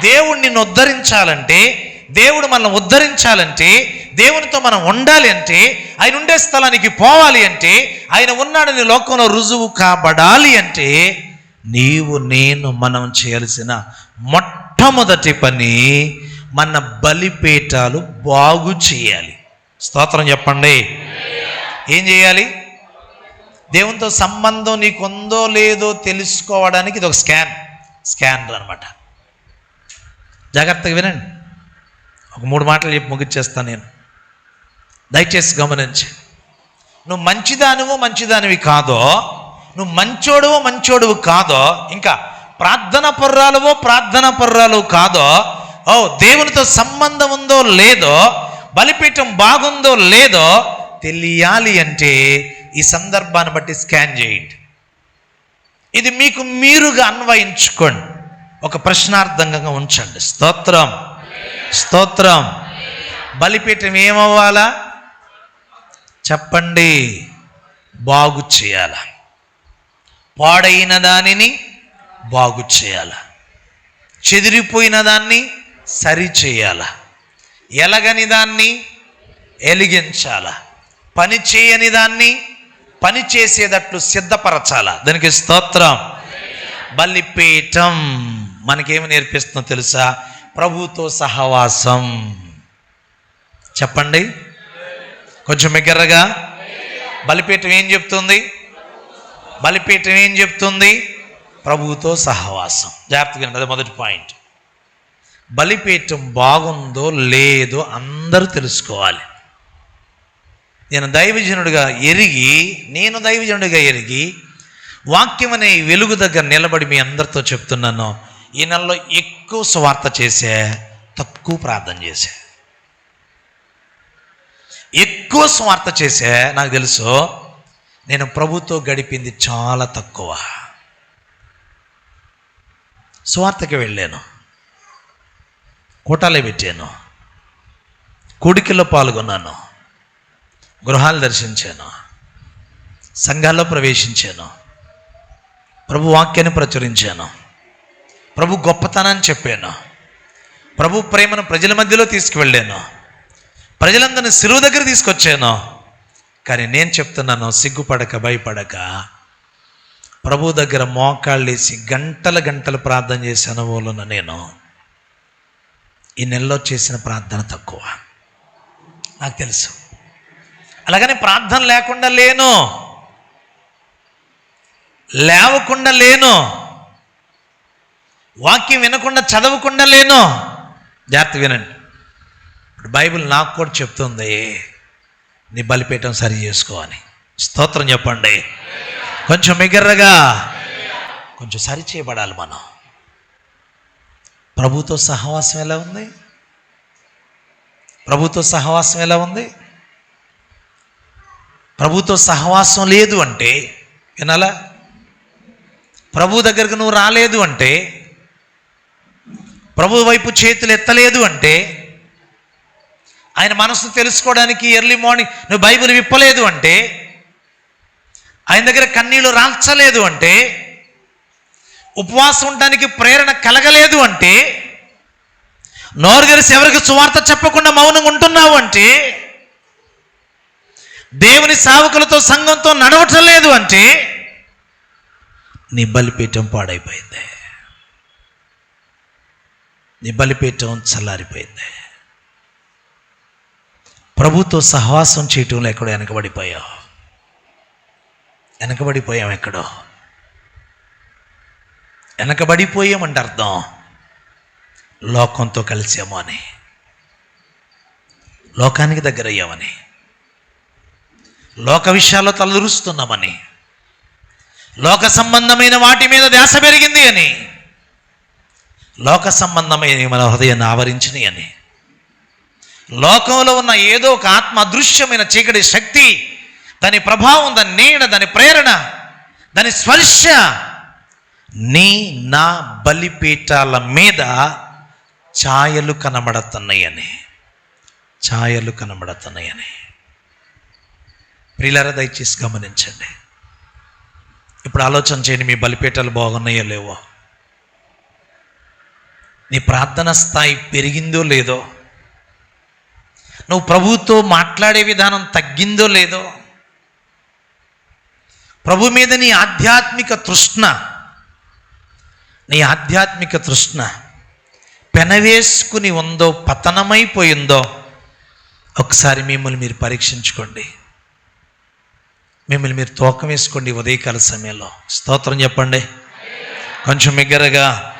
దేవుడు నిన్ను ఉద్ధరించాలంటే దేవుడు మనల్ని ఉద్ధరించాలంటే దేవునితో మనం ఉండాలి అంటే ఆయన ఉండే స్థలానికి పోవాలి అంటే ఆయన ఉన్నాడని లోకంలో రుజువు కాబడాలి అంటే నీవు నేను మనం చేయాల్సిన మొట్టమొదటి పని మన బలిపీఠాలు బాగు చేయాలి. స్తోత్రం చెప్పండి. ఏం చేయాలి? దేవునితో సంబంధం నీకుందో లేదో తెలుసుకోవడానికి ఇది ఒక స్కాన్. స్కానర్ అనమాట జాగ్రత్తగా వినండి. ఒక మూడు మాటలు చెప్పి ముగిచ్చేస్తాను నేను. దయచేసి గమనించి. నువ్వు మంచిదానివో మంచిదానివి కాదో నువ్వు మంచోడువో మంచోడువు కాదో ఇంకా ప్రార్థన పర్రాలువో ప్రార్థన పర్రాలు కాదో ఓ దేవునితో సంబంధం ఉందో లేదో బలిపీఠం బాగుందో లేదో తెలియాలి అంటే ఈ సందర్భాన్ని బట్టి స్కాన్ చేయండి. ఇది మీకు మీరుగా అన్వయించుకోండి. ఒక ప్రశ్నార్థంగా ఉంచండి. స్తోత్రం. స్తోత్రం. బలిపీఠం ఏమవ్వాలా? చెప్పండి. బాగు చేయాల. పాడైన దానిని బాగు చేయాల. చెదిరిపోయిన దాన్ని సరిచేయాల ఎలగని దాన్ని ఎలిగించాల. పని చేయని దాన్ని పని చేసేటట్లు సిద్ధపరచాల. దానికి స్తోత్రం. బలిపీఠం మనకేమి నేర్పిస్తుందో తెలుసా? ప్రభుతో సహవాసం. చెప్పండి. కొంచెం మిగ్గరగా బలిపీఠం ఏం చెప్తుంది? బలిపీఠం ఏం చెప్తుంది? ప్రభువుతో సహవాసం. జాగ్రత్తగా అది మొదటి పాయింట్. బలిపీఠం బాగుందో లేదో అందరూ తెలుసుకోవాలి. నేను దైవజనుడిగా ఎరిగి నేను దైవజనుడిగా ఎరిగి వాక్యం అనే వెలుగు దగ్గర నిలబడి మీ అందరితో చెప్తున్నాను ఈ నెలలో ఎక్కువ స్వార్థ చేసే తక్కువ ప్రార్థన చేసే. ఎక్కువ స్వార్థ చేసే నాకు తెలుసు నేను ప్రభుతో గడిపింది చాలా తక్కువ. స్వార్థకి వెళ్ళాను కూటాలే పెట్టాను కూడికల్లో పాల్గొన్నాను గృహాలు దర్శించాను సంఘాల్లో ప్రవేశించాను ప్రభు వాక్యాన్ని ప్రచురించాను. ప్రభు గొప్పతనాన్ని చెప్పాను. ప్రభు ప్రేమను ప్రజల మధ్యలో తీసుకువెళ్ళాను. ప్రజలందరిని సిలువు దగ్గర తీసుకొచ్చాను. కానీ నేను చెప్తున్నాను సిగ్గుపడక భయపడక. ప్రభు దగ్గర మోకాళ్ళేసి గంటల గంటలు ప్రార్థన చేసే అనుభవంలో నేను. ఈ నెలలో చేసిన ప్రార్థన తక్కువ. నాకు తెలుసు. అలాగని ప్రార్థన లేకుండా లేను. లేవకుండా లేను. వాక్యం వినకుండా చదవకుండా లేను. జాగ్రత్త వినండి. ఇప్పుడు బైబిల్ నాకు కూడా చెప్తుంది నీ బలిపీఠం సరి చేసుకోవాలి అని. స్తోత్రం చెప్పండి. కొంచెం మిగర్రగా కొంచెం సరి చేయబడాలి మనం. ప్రభుతో సహవాసం ఎలా ఉంది? ప్రభుతో సహవాసం ఎలా ఉంది? ప్రభుతో సహవాసం లేదు అంటే వినాలా? ప్రభు దగ్గరకు నువ్వు రాలేదు అంటే ప్రభు వైపు చేతులు ఎత్తలేదు అంటే ఆయన మనసు తెలుసుకోవడానికి ఎర్లీ మార్నింగ్ నువ్వు బైబిల్ విప్పలేదు అంటే ఆయన దగ్గర కన్నీళ్ళు రాల్చలేదు అంటే ఉపవాసం ఉండడానికి ప్రేరణ కలగలేదు అంటే నోరు తెరిసి ఎవరికి సువార్త చెప్పకుండా మౌనంగా ఉంటున్నావు అంటే దేవుని సావకులతో సంఘంతో నడవటం లేదు అంటే నీ బలిపీఠం పాడైపోయింది. నీ బలిపీఠం చల్లారిపోయింది. ప్రభుతో సహవాసం చేయటంలో ఎక్కడో వెనకబడిపోయావు వెనకబడిపోయాం ఎక్కడో? వెనకబడిపోయామంటే అర్థం. లోకంతో కలిసాము అని. లోకానికి దగ్గర అయ్యామని లోక విషయాల్లో తలదూరుస్తున్నామని. లోక సంబంధమైన వాటి మీద ధ్యాస పెరిగింది అని. లోక సంబంధమైన మన హృదయాన్ని ఆవరించినాయి అని. లోకంలో ఉన్న ఏదో ఒక ఆత్మ అదృశ్యమైన చీకటి శక్తి దాని ప్రభావం దాని నీడ దాని ప్రేరణ దాని స్పర్శ నీ నా బలిపీఠాల మీద ఛాయలు కనబడుతున్నాయని ఛాయలు కనబడుతున్నాయని ప్రిలర దయచేసి గమనించండి. ఇప్పుడు ఆలోచన చేయండి మీ బలిపీఠాలు బాగున్నాయో లేవో. నీ ప్రార్థన స్థాయి పెరిగిందో లేదో. నువ్వు ప్రభువుతో మాట్లాడే విధానం తగ్గిందో లేదో. ప్రభు మీద నీ ఆధ్యాత్మిక తృష్ణ నీ ఆధ్యాత్మిక తృష్ణ పెనవేసుకుని ఉందో పతనమైపోయిందో ఒకసారి మిమ్మల్ని మీరు పరీక్షించుకోండి. మిమ్మల్ని మీరు తూకం వేసుకోండి ఉదయకాల సమయంలో. స్తోత్రం చెప్పండి. కొంచెం మిగ్గరగా